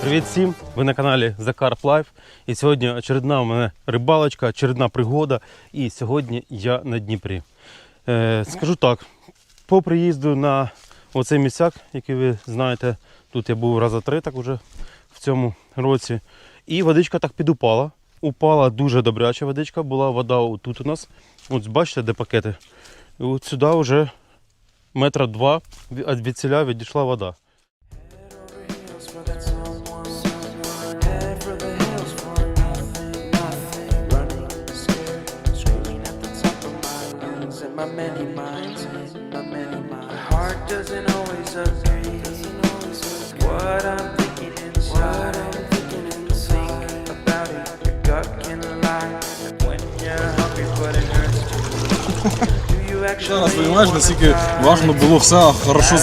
Привіт всім! Ви на каналі The Carp Life. І сьогодні очередна у мене рибалочка, очередна пригода. І сьогодні я на Дніпрі. Е, скажу так, по приїзду на оцей місяк, який ви знаєте, тут я був раза три так уже в цьому році. І водичка так підупала. Упала дуже добряча водичка, була вода тут у нас. От бачите, де пакети. І от сюди вже метра два від ціля відійшла вода. lungs. In my many minds, in my many minds. My heart doesn't always agree. What I'm thinking inside. Think about it, your gut can lie. Like when you're hungry, but it hurts too. Do you Ще раз actually розумієш, wanna наскільки die? важно було все хорошо